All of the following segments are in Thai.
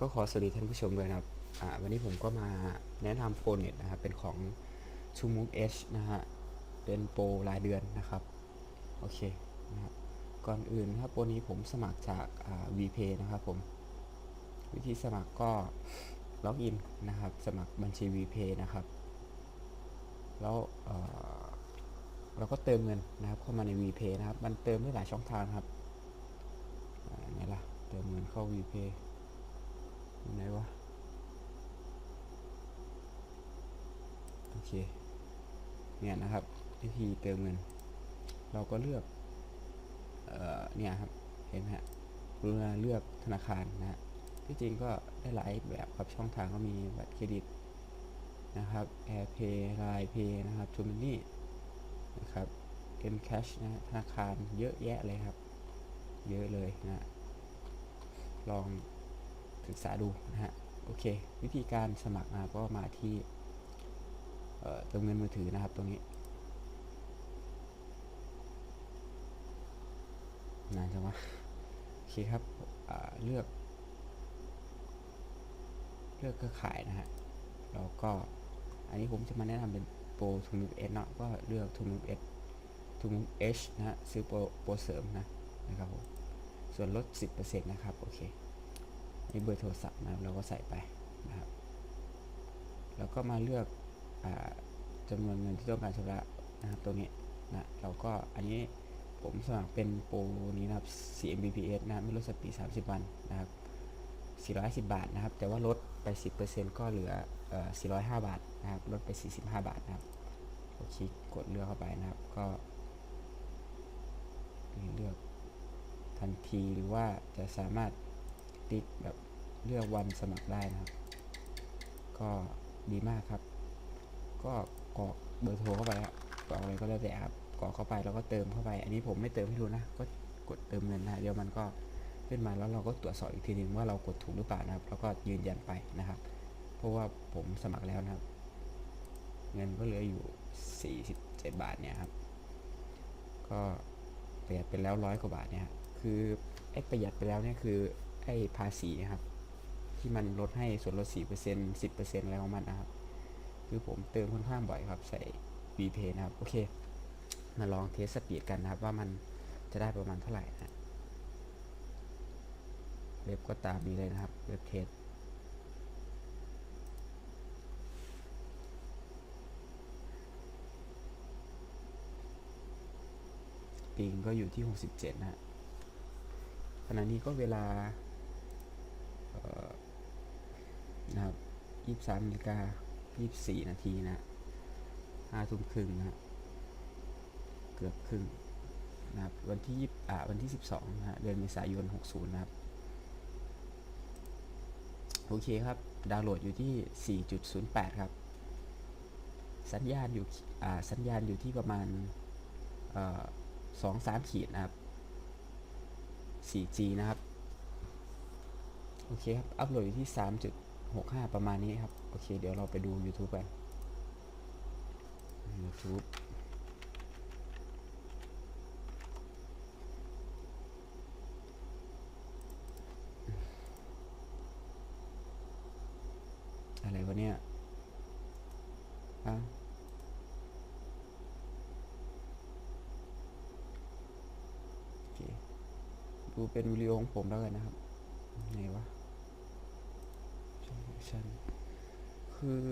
ก็ขอสวัสดีท่านผู้ชมด้วยนะครับวันนี้ผมก็มาแนะนำโปรเน็ตนะครับเป็นของ t o m o v H นะฮะเป็นโปรรายเดือนนะครับ โอเคนะก่อนอื่นนะครับโปรนี้ผมสมัครจาก VPay นะครับผม วิธีสมัครก็ล็อกอินนะครับ สมัครบัญชี VPay นะครับ แล้วเราก็เติมเงินนะครับเข้ามาใน VPay นะครับ มันเติมได้หลายช่องทางครับอ่ล่ะเติมเงินเข้า VPay อยู่ไหนวะ โอเค เนี่ยนะครับ วิธีเติมเงิน เราก็เลือก เอ่อ เนี่ยครับ เห็นไหมฮะกรุณาเลือกธนาคารนะฮะที่จริงก็ได้หลายแบบครับช่องทางก็มีบัตรเครดิตนะครับ AirPay Line Pay นะครับ t o m o n y นะครับ Mcash นะฮะธนาคารเยอะแยะเลยครับ เยอะเลยนะ ลอง ศึกษาดูนะฮะโอเค วิธีการสมัครนะก็มาที่เติมเงินมือถือนะครับตรงนี้นานจังวะโอเคครับเลือก เลือกเครือข่ายนะฮะแล้วก็อันนี้ผมจะมาแนะนำเป็นโปรทูมิเอสเนาะก็เลือกทูมิเอสทูมิเอชนะฮะซื้อโปรโปรเสริมนะนะครับผมส่วนลด 10%นะครับ โอเค นี่เบอร์โทรศัพท์นะครับเราก็ใส่ไปนะครับแล้วก็มาเลือกอจำนวนเงินที่ต้องการชำระนะครับตรงนี้นะเราก็อันนี้ผมสมัครเป็นโปรนี้นะครับ CMBPS นะไม่ลดสปีด30 วันนะครับ450บาทนะครับ แต่ว่าลดไป 10%ก็เหลืออ405 บาทนะครับ ลดไป 45 บาทนะครับก็คกดเลือกเข้าไปนะครับ ก็เลือกทันทีหรือว่าจะสามารถ ติ๊กแบบเลือกวันสมัครได้นะครับ ก็ดีมากครับ ก็กรอกเบอร์โทรเข้าไปครับกรอกอะไรก็แล้วแต่ครับกรอกเข้าไปแล้วก็เติมเข้าไป อันนี้ผมไม่เติมให้ดูนะ ก็กดเติมเงินนะเดี๋ยวมันก็ขึ้นมาแล้วเราก็ตรวจสอบอีกทีหนึงว่าเรากดถูกหรือเปล่านะครับ แล้วก็ยืนยันไปนะครับ เพราะว่าผมสมัครแล้วนะครับ เงินก็เหลืออยู่ 47 บาทเนี่ยครับ ก็ประหยัดไปแล้วร้อยกว่าบาทเนี่ย คือไอ้ประหยัดไปแล้วเนี่ยคือ ไอ้ภาษีครับ ที่มันลดให้ส่วนลด4% 10%อร์เซ็นสิบเปอร์เซ็นต์อะไรของมันนะครับ คือผมเติมค่อนข้างบ่อยครับ ใส่ VPay นะครับ โอเค มาลองเทสสปีดกันนะครับ ว่ามันจะได้ประมาณเท่าไหร่นะเว็บก็ตามนี้เลยนะครับ เว็บเทสปิงก็อยู่ที่ 67 นะฮะขณะนี้ก็เวลา นะครับ23นาฬิกา24นาทีนะฮะ5ทุ่มครึ่งนะเกือบครึ่งนะครับวันที่20อ่าวันที่12นะฮะเดือนเมษายน60นย์นะครับ โอเคครับ ดาวน์โหลดอยู่ที่4.08ครับ สัญญาณอยู่อ่าสัญญาณอยู่ที่ประมาณเอ่อสองสามขีดนะครับ 4G นะครับ โอเคครับ อัพโหลดอยู่ที่ 3.65 ประมาณนี้ครับ โอเค เดี๋ยวเราไปดู YouTube กัน YouTube อะไรวะเนี่ยอะดูเป็นวิดีโอของผมแล้วกันนะครับ ไหนวะชัน คือ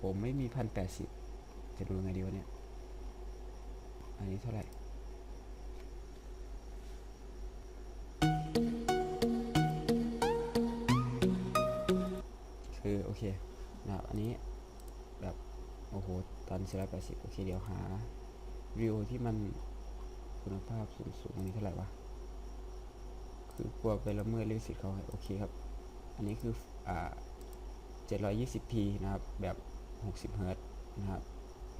ผมไม่มีพันแปดสิบจะดูยังไงดีวะเนี่ย อันนี้เท่าไหร่คือโอเคนะอันนี้แบบ โอ้โหตอน480โอเค เดี๋ยวหาวิวที่มันคุณภาพสูงสูงอันนี้เท่าไหร่วะ คือกลัวไปละเมิดลิขสิทธิ์เขาโอเคครับ อันนี้คือ อ่า 720p นะครับ แบบ 60เฮิรต์นะครับ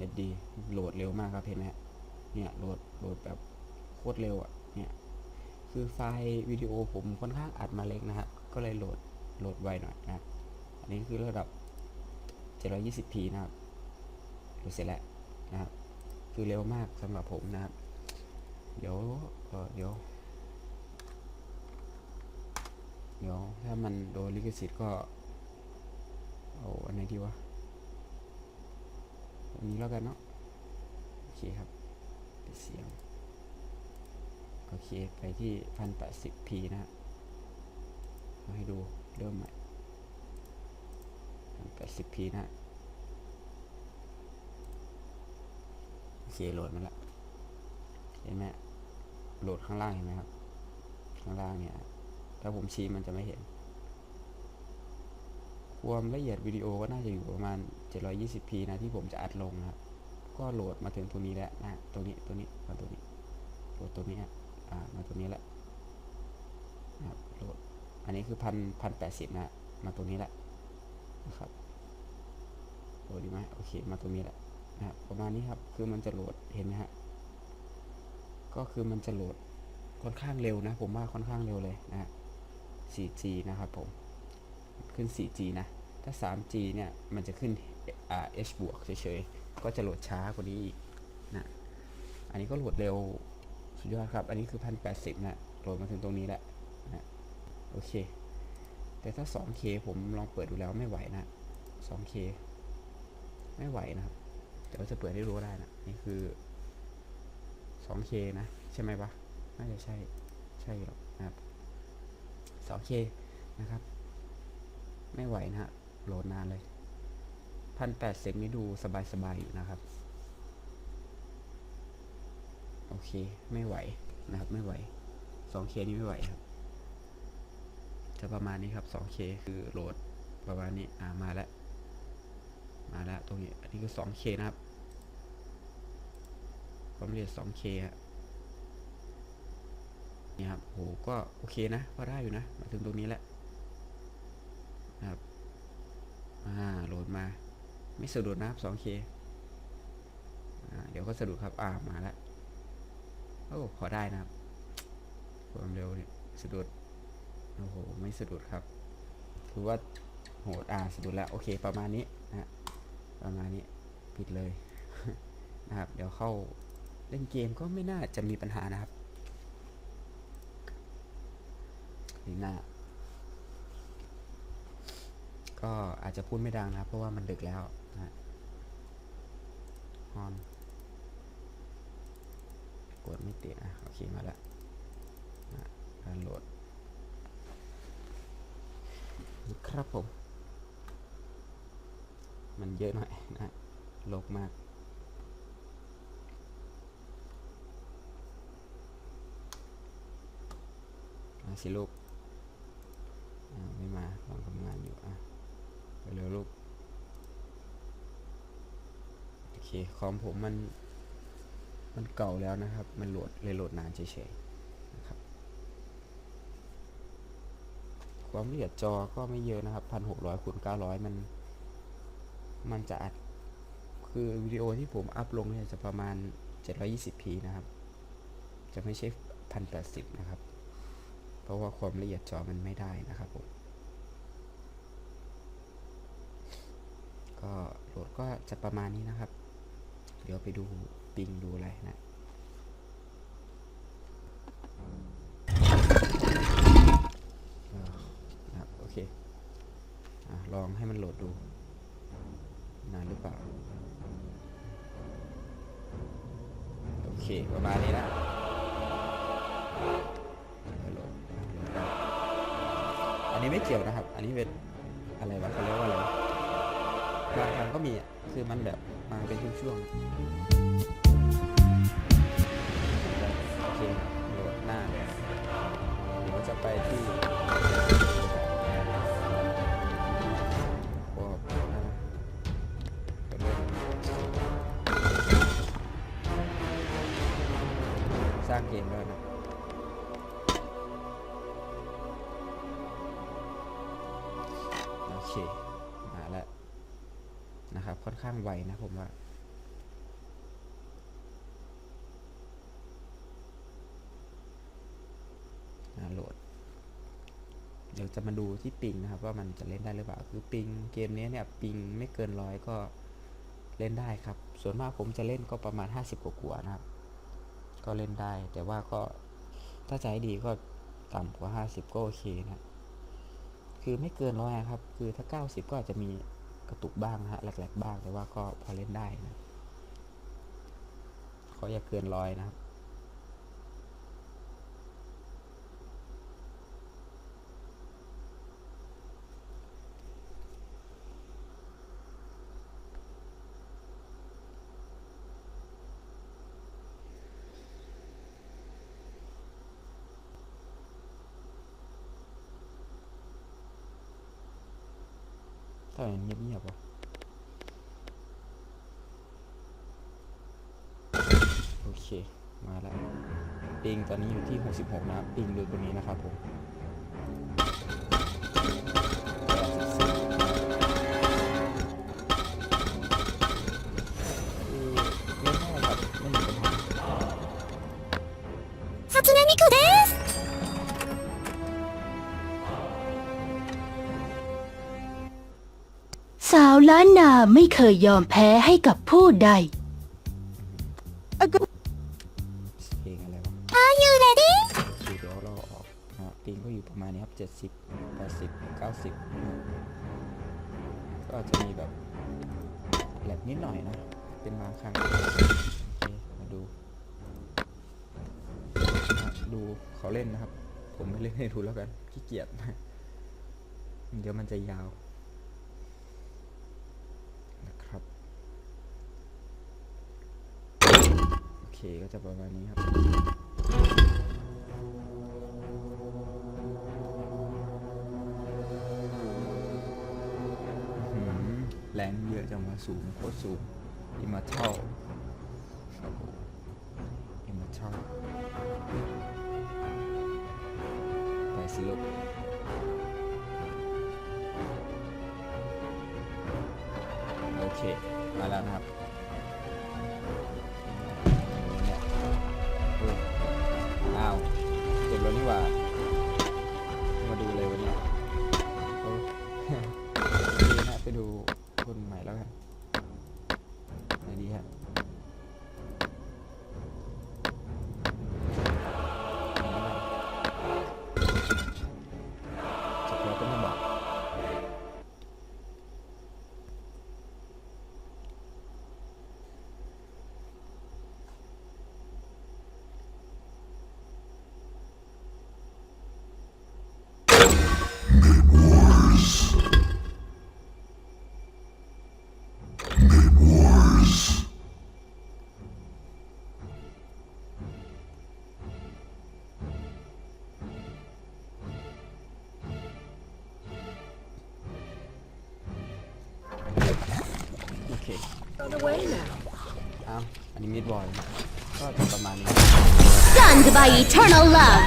HD โหลดเร็วมากครับเห็นไหมเนี่ย โหลด โหลดแบบโคตรเร็วอะ เนี่ย คือไฟล์วิดีโอผมค่อนข้างอัดมาเล็กนะฮะก็เลยโหลด โหลดไวหน่อยนะ อันนี้คือระดับ 720p นะครับโหลดเสร็จแล้วนะครับ คือเร็วมากสำหรับผมนะครับ เดี๋ยวเออเดี๋ยวเดี๋ยวถ้ามันโดนลิขสิทธิ์ก็ เอาอันไหนดีวะอันนี้แล้วกันเนาะโอเคครับปิดเสียงโอเค ไปที่พันแปดสิบพีนะฮะมาให้ดูเริ่มใหม่พันแปดสิบพีนะฮะโอเคโหลดมาแล้วเห็นไหมโหลดข้างล่างเห็นไหมครับ ข้างล่างเนี่ย ถ้าผมชี้มันจะไม่เห็น ความละเอียดวิดีโอก็น่าจะอยู่ประมาณ 720p นะที่ผมจะอัดลงนะครับ ก็โหลดมาถึงตัวนี้แล้วนะตัวนี้ตัวนี้มาตัวนี้โหลดตัวนี้อ่ามาตัวนี้แล้วนะครับโหลดอันนี้คือพันพันแปดสิบนะมาตัวนี้แหละนะครับโหลดดีไหมโอเคมาตัวนี้แหละนะครับประมาณนี้ครับคือมันจะโหลดเห็นไหมฮะก็คือมันจะโหลดค่อนข้างเร็วนะ ผมว่าค่อนข้างเร็วเลยนะ 4G นะครับผม ขึ้น 4G นะ ถ้า 3G เนี่ย มันจะขึ้น H บวกเฉยๆ ก็จะโหลดช้ากว่านี้อีกนะ อันนี้ก็โหลดเร็ว สุดยอดครับ อันนี้คือ 1080 นะ โหลดมาถึงตรงนี้แล้วนะโอเค แต่ถ้า 2K ผมลองเปิดดูแล้วไม่ไหวนะ 2K ไม่ไหวนะครับแต่ว่าจะเปิดให้รู้ได้นะ นี่คือ 2K นะ ใช่ไหมวะน่าจะใช่ ใช่หรอกนะครับ 2K นะครับ ไม่ไหวนะฮะโหลดนานเลยพันแปดสิบนี่ดูสบาย ๆ อยู่นะครับ โอเค ไม่ไหวนะครับ ไม่ไหว 2K นี่ไม่ไหวครับ จะประมาณนี้ครับ 2K คือโหลดประมาณนี้ อ่า มาแล้ว มาแล้ว ตรงนี้ อันนี้คือ 2K นะครับความละเอียด 2K ฮะนี่ครับ โห ก็โอเคนะ ก็ได้อยู่นะ มาถึงตรงนี้แล้วนะครับ อ่าโหลดมา ไม่สะดุดนะครับ 2K อ่าเดี๋ยวก็สะดุดครับ อ่ามาแล้วโอ้พอได้นะครับ ความเร็วเนี่ยสะดุดโอ้โหไม่สะดุดครับถือว่าโหดอ่าสะดุดแล้วโอเค ประมาณนี้นะประมาณนี้ปิดเลยนะครับ เดี๋ยวเข้าเล่นเกมก็ไม่น่าจะมีปัญหานะครับลีน่า ก็อาจจะพูดไม่ดังนะเพราะว่ามันดึกแล้วนะฮะฮอนกดไม่ติดอะโอเคมาแล้วนะการโหลดครับผม มันเยอะหน่อยนะลกมากมาสิลูกไม่มาลองทำงานอยู่อะไป เร็วลูก โอเค คอมผมมัน มันเก่าแล้วนะครับ มันโหลดเลยโหลดนานเฉยๆนะครับ ความละเอียดจอก็ไม่เยอะนะครับพันหกร้อยคูณเก้าร้อยมัน มันจะอัด คือวิดีโอที่ผมอัพลงเนี่ยจะประมาณ 720p นะครับ จะไม่ใช่ 1080 นะครับ เพราะว่าความละเอียดจอมันไม่ได้นะครับผม ก็โหลดก็จะประมาณนี้นะครับ เดี๋ยวไปดูปิงดูอะไรนะครับโอเคอลองให้มันโหลดดู นานหรือเปล่า โอเค ประมาณนี้นะอันนี้ไม่เกี่ยวนะครับ อันนี้เป็นอะไรวะเขาเรียกว่าอะไร บางครั้งก็มีอะคือมันแบบมาเป็นช่วงๆโอเคโหลดหน้าเลยเดี๋ยวจะไปที่ นะครับ ค่อนข้างไวนะผมว่าโหลด เดี๋ยวจะมาดูที่ปิงนะครับ ว่ามันจะเล่นได้หรือเปล่า คือปิงเกมนี้เนี่ยปิงไม่เกินร้อยก็เล่นได้ครับ ส่วนมากผมจะเล่นก็ประมาณ 50 กว่าๆนะครับ ก็เล่นได้ แต่ว่าก็ถ้าใจดีก็ต่ำกว่า 50 ก็โอเคนะ คือไม่เกินร้อยครับ คือถ้า 90 ก็อาจจะมี กระตุกบ้างนะฮะแหลกๆบ้างแต่ว่าก็พอเล่นได้นะขออย่าเกินร้อยนะครับ ทำไมมันเงียบๆวะโอเค มาแล้วปิงตอนนี้อยู่ที่ 66 นะครับปิงดูตัวนี้นะครับผมสาวล้านนาไม่เคยยอมแพ้ให้กับผู้ใด มาณนี้ครับ 70 80 90นะครับก็อาจจะมีแบบแหลกนิดหน่อยนะ เป็นบางครั้งมาดู ดูเขาเล่นนะครับ ผมไม่เล่นให้ดูแล้วกัน ขี้เกียจเดี๋ยวมันจะยาวนะครับโอเคก็จะประมาณนี้ครับ แรงเยอะจังวะสูงโคตรสูงอิมาเท่าโอ้โหอิมาเท่าไปสิลูกโอเค มาแล้วนะครับ อ้าวอันนี้มิดบอยก็จะประมาณนี้ Stunned by eternal love.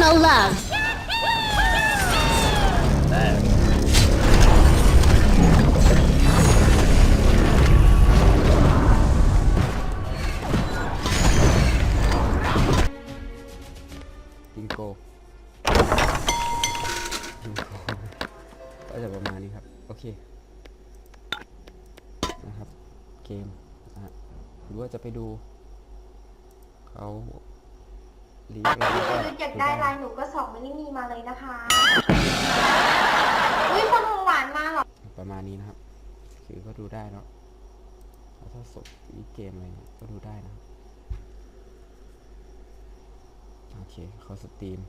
Eternal love. บิงโกบิงโกก็จะประมาณนี้ครับ โอเค นะครับ เกมนะหรือว่าจะไปดูเขาลีก ได้มีมาเลยนะคะอุ้ยคนหวานมากเหรอ ประมาณนี้นะครับ คือก็ดูได้เนาะแล้วถ้าสดอีเกมอะไรเนี่ยก็ดูได้นะครับโอเคเขาสตรีม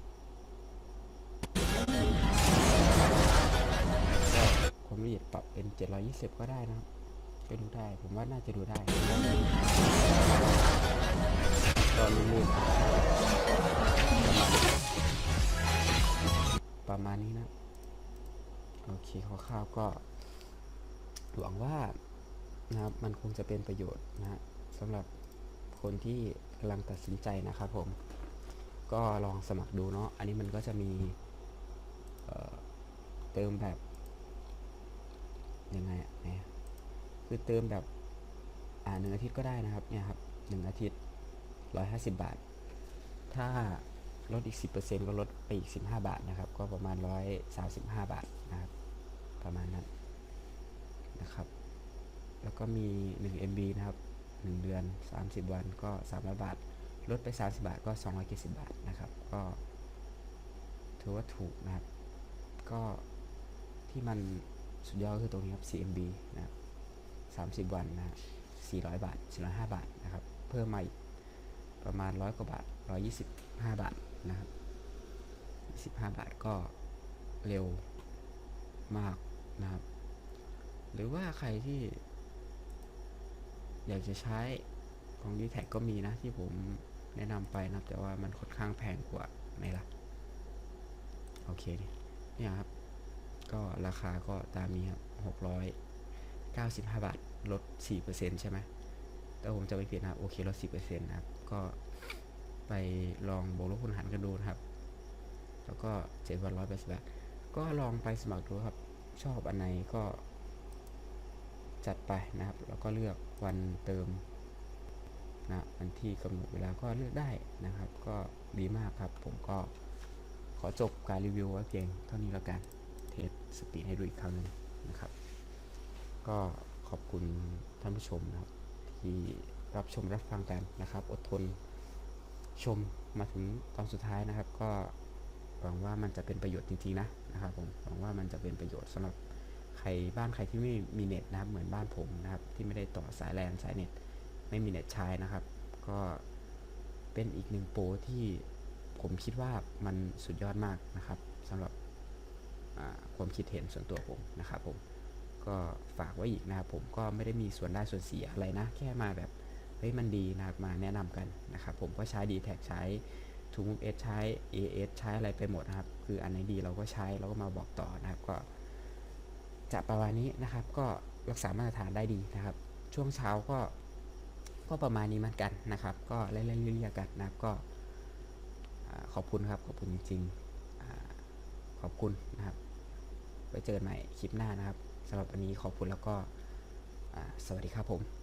ก็ความละเอียดปรับเป็น 720 ก็ได้นะครับก็ดูได้ ผมว่าน่าจะดูได้ก็ลื่นๆ ประมาณนี้นะ โอเคคร่าวๆก็หวังว่านะครับมันคงจะเป็นประโยชน์นะสำหรับคนที่กำลังตัดสินใจนะครับผม ก็ลองสมัครดูเนาะอันนี้มันก็จะมีเเติมแบบยังไงอะไหนอะคือเติมแบบอ่าหนึ่งอาทิตย์ก็ได้นะครับเนี่ยครับหนึ่งอาทิตย์ร้อยห้าสิบบาท ถ้า ลดอีกสิบเปอร์เซ็นก็ลดไปอีกสิบห้าบาทนะครับ ก็ประมาณร้อยสามสิบห้าบาทนะครับ ประมาณนั้นนะครับ แล้วก็มี 1 MB นะครับ 1 เดือน 30 วันก็ 300 บาท ลดไป 30 บาทก็ 270 บาทนะครับ ก็ถือว่าถูกนะครับ ก็ที่มันสุดยอดก็คือตรงนี้ครับ 4MB นะครับ 30 วันนะฮะ400 บาท 405 บาทนะครับ เพิ่มมาอีกประมาณ 100 กว่าบาท 125 บาท นะครับ15บาทก็เร็วมากนะครับ หรือว่าใครที่ อยากจะใช้ของ d t แทก็มีนะที่ผมแนะนำไปนะครับ แต่ว่ามันค่อนข้างแพงกว่าไหมล่ะ โอเคเนี่ยครับ ก็ราคาก็ตามนี้ครับหกร้อยเก้าสิบห้าบาทลดสี่เปอร์เซ็นต์ใช่ไหมแต่ผมจะไม่ผิดนะครับ โอเคลดสี่เปอร์เซ็นต์นะครับ ก็ ไปลองบวกลบคูณหารกันดูนะครับ แล้วก็เจ็ดวันร้อยแปดสิบบาทก็ลองไปสมัครดูครับ ชอบอันไหนก็ จัดไปนะครับ แล้วก็เลือกวันเติมนะวันที่กำหนดเวลาก็เลือกได้นะครับ ก็ดีมากครับ ผมก็ขอจบการรีวิวไว้เพียงเท่านี้แล้วกัน เทสสปีดให้ดูอีกครั้งหนึ่งนะครับ ก็ขอบคุณท่านผู้ชมนะครับ ที่รับชมรับฟังกันนะครับ อดทน ชมมาถึงตอนสุดท้ายนะครับ ก็หวังว่ามันจะเป็นประโยชน์จริงๆนะนะครับผมหวังว่ามันจะเป็นประโยชน์สำหรับใครบ้านใครที่ไม่มีเน็ตนะครับ เหมือนบ้านผมนะครับ ที่ไม่ได้ต่อสายแลนสายเน็ตไม่มีเน็ตใช้นะครับ ก็เป็นอีกหนึ่งโปรที่ผมคิดว่ามันสุดยอดมากนะครับสำหรับความคิดเห็นส่วนตัวผมนะครับผมก็ฝากไว้อีกนะครับผมก็ไม่ได้มีส่วนได้ส่วนเสียอะไรนะ แค่มาแบบ เฮ้ยมันดีนะครับมาแนะนำกันนะครับผมก็ใช้ d t แท็กใช้ทูมูฟเอใช้ AS ใช้อะไรไปหมดนะครับ คืออันไหนดีเราก็ใช้เราก็มาบอกต่อนะครับก็จะประมาณนี้นะครับ ก็รักษามาตรฐานได้ดีนะครับ ช่วงเช้าก็ก็ประมาณนี้เหมือนกันนะครับ ก็ไล่ๆเรียกๆกันนะครับก็ขอบคุณครับ ขอบคุณจริงๆขอบคุณนะครับไว้เจอกันใหม่คลิปหน้านะครับสำหรับวันนี้ขอบคุณแล้วก็สวัสดีครับผม